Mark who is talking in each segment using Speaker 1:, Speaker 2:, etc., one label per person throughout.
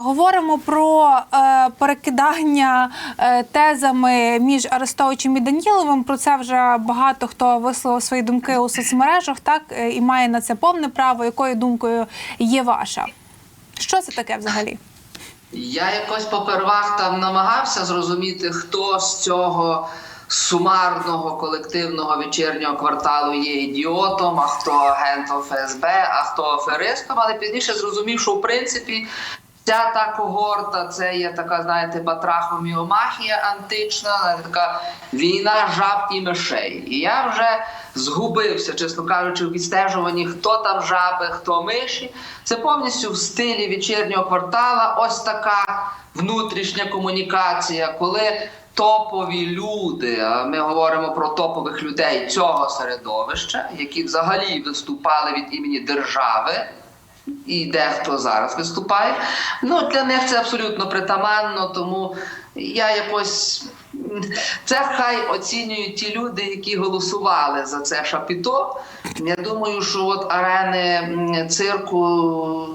Speaker 1: Говоримо про е, перекидання е, тезами між Арестовичем і Даніловим. Про це вже багато хто висловив свої думки у соцмережах, так е, і має на це повне право. Якою думкою є ваша? Що це таке взагалі?
Speaker 2: Я якось попервах там намагався зрозуміти, хто з цього сумарного колективного вечірнього кварталу є ідіотом, а хто агентом ФСБ, а хто аферистом. Але пізніше зрозумів, що в принципі ця та когорта це є така, знаєте, батрахоміомахія антична, така війна жаб і мишей. І я вже згубився, чесно кажучи, в відстежуванні, хто там жаби, хто миші. Це повністю в стилі вечірнього квартала. Ось така внутрішня комунікація, коли топові люди, а ми говоримо про топових людей цього середовища, які взагалі виступали від імені держави. І дехто зараз виступає. Ну для них це абсолютно притаманно, тому я якось це хай оцінюють ті люди, які голосували за це шапіто. Я думаю, що от арени цирку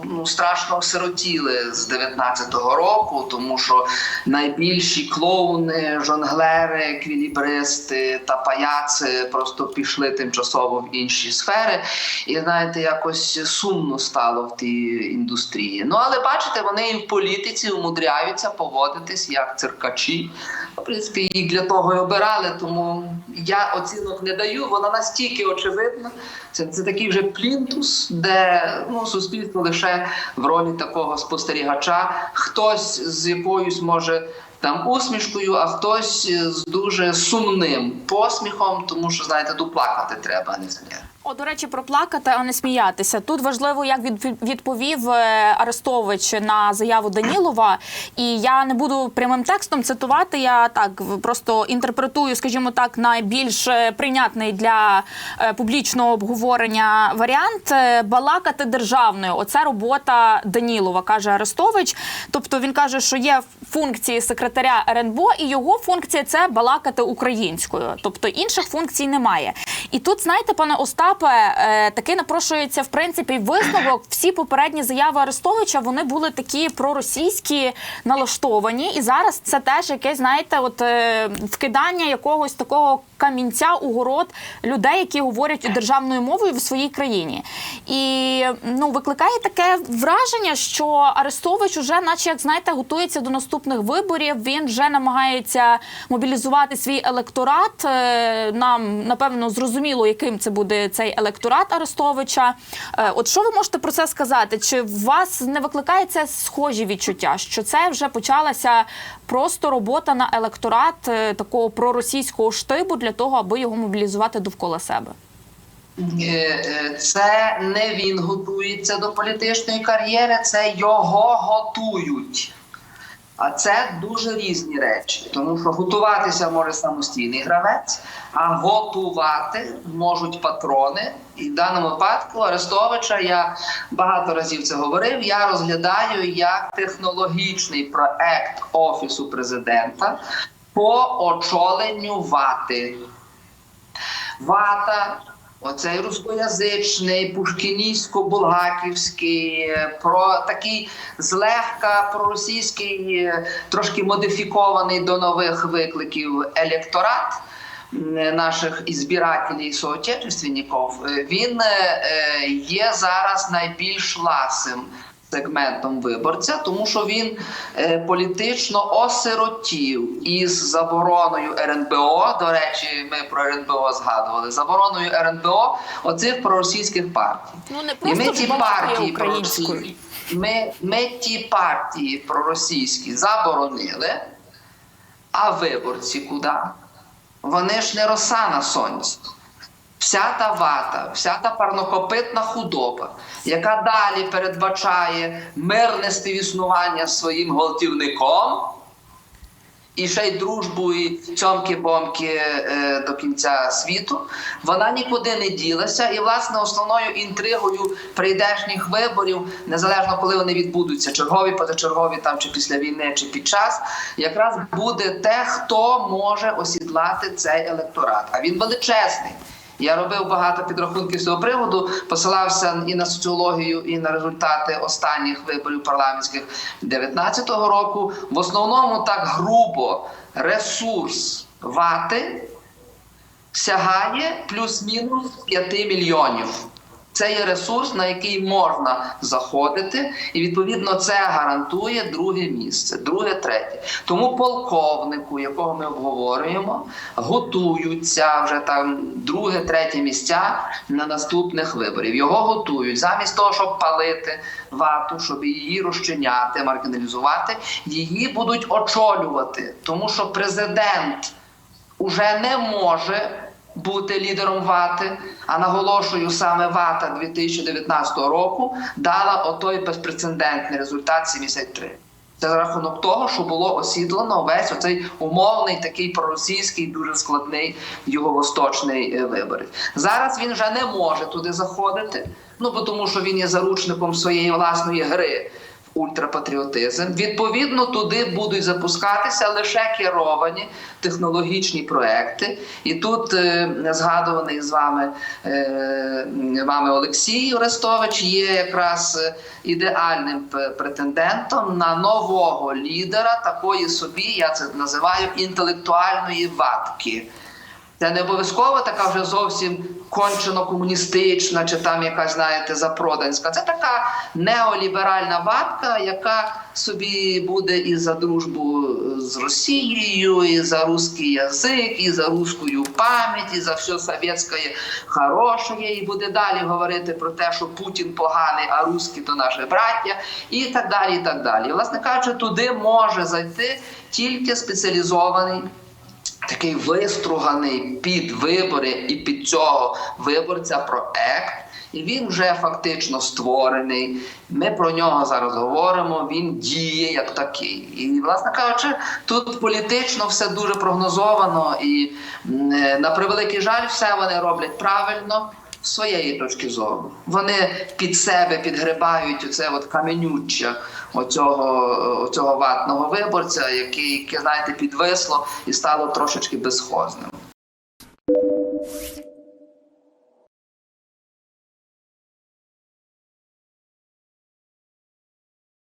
Speaker 2: ну страшно осиротіли з 19-го року, тому що найбільші клоуни, жонглери, еквілібристи та паяци просто пішли тимчасово в інші сфери. І знаєте, якось сумно стало в тій індустрії. Ну але бачите, вони і в політиці умудряються поводитись як циркачі. В принципі, їх для того і обирали, тому я оцінок не даю. Вона настільки очевидна. Це, це такий вже плінтус, де ну, суспільство лише в ролі такого спостерігача. Хтось з якоюсь може там усмішкою, а хтось з дуже сумним посміхом, тому що знаєте, доплакати треба, а не сміяти.
Speaker 3: О, до речі, про плакати, а не сміятися. Тут важливо, як відповів е, Арестович на заяву Данілова. І я не буду прямим текстом цитувати. Я так просто інтерпретую, скажімо так, найбільш е, прийнятний для е, публічного обговорення варіант балакати державною. Оце робота Данілова, каже Арестович. Тобто він каже, що є функції секретаря РНБО, і його функція це балакати українською. Тобто інших функцій немає. І тут, знаєте, пане Остапе, е, таки напрошується в принципі висновок. Всі попередні заяви Арестовича вони були такі проросійські налаштовані, і зараз це теж якесь, знаєте, от е, вкидання якогось такого камінця у город людей, які говорять державною мовою в своїй країні. І ну викликає таке враження, що Арестович уже, наче як знаєте, готується до наступних виборів. Він вже намагається мобілізувати свій електорат. Е, Нам напевно зрозуміло, яким це буде цей електорат Арестовича. Е, От що ви можете про це сказати? Чи вас не викликає це схожі відчуття? Що це вже почалася просто робота на електорат е, такого проросійського штибу для того, аби його мобілізувати довкола себе?
Speaker 2: Е, Це не він готується до політичної кар'єри, це його готують. А це дуже різні речі, тому що готуватися може самостійний гравець, а готувати можуть патрони. І в даному випадку Арестовича я багато разів це говорив. Я розглядаю як технологічний проект офісу президента по очоленню вати. Вата, оцей рускоязичний, пушкіністсько-булгаківський, е, про такий злегка проросійський, е, трошки модифікований до нових викликів електорат наших ізбирателів соотечественників, е, він е, е, є зараз найбільш ласим сегментом виборця, тому що він е, політично осиротів із забороною РНБО. До речі, ми про РНБО згадували. Забороною РНБО оцих проросійських партій.
Speaker 3: Ну не
Speaker 2: І ми ті партії проросійські, ми, ми ті партії проросійські заборонили, а виборці куди? Вони ж не роса на сонці. Вся та вата, вся та парнокопитна худоба, яка далі передбачає мирне співіснування своїм гвалтівником, і ще й дружбу, і цьомки-бомки е, до кінця світу, вона нікуди не ділася. І, власне, основною інтригою прийдешніх виборів, незалежно коли вони відбудуться, чергові, позачергові там чи після війни, чи під час, якраз буде те, хто може осідлати цей електорат. А він величезний. Я робив багато підрахунків з цього приводу, посилався і на соціологію, і на результати останніх виборів парламентських 19-го року. В основному так грубо ресурс вати сягає плюс-мінус 5 мільйонів. Це є ресурс, на який можна заходити, і відповідно це гарантує друге місце, друге, третє. Тому полковнику, якого ми обговорюємо, готуються вже там друге, третє місця на наступних виборів. Його готують замість того, щоб палити вату, щоб її розчиняти, маргіналізувати, її будуть очолювати, тому що президент уже не може бути лідером вати. А наголошую, саме вата 2019 року дала отой безпрецедентний результат 73. Це за рахунок того, що було осідлено весь оцей умовний такий проросійський, дуже складний юго-восточний е, виборець. Зараз він вже не може туди заходити. Ну бо тому, що він є заручником своєї власної гри ультрапатріотизм. Відповідно, туди будуть запускатися лише керовані технологічні проекти. І тут е, згадуваний з вами е, вами Олексій Орестович є якраз е, ідеальним претендентом на нового лідера такої собі, я це називаю інтелектуальної ватки. Це не обов'язково така вже зовсім кончено комуністична чи там якась, знаєте, запроданська. Це така неоліберальна ватка, яка собі буде і за дружбу з Росією, і за русський язик, і за русскую пам'ять, і за все совєтське хороше, і буде далі говорити про те, що Путін поганий, а русські то наші браття, і так далі. І так далі. Власне кажучи, туди може зайти тільки спеціалізований такий виструганий під вибори і під цього виборця проект. І він вже фактично створений. Ми про нього зараз говоримо. Він діє як такий. І, власне кажучи, тут політично все дуже прогнозовано, і е, на превеликий жаль, все вони роблять правильно з своєї точки зору. Вони під себе підгрибають оце от каменюччя оцього, оцього ватного виборця, який, знаєте, підвисло і стало трошечки безхозним.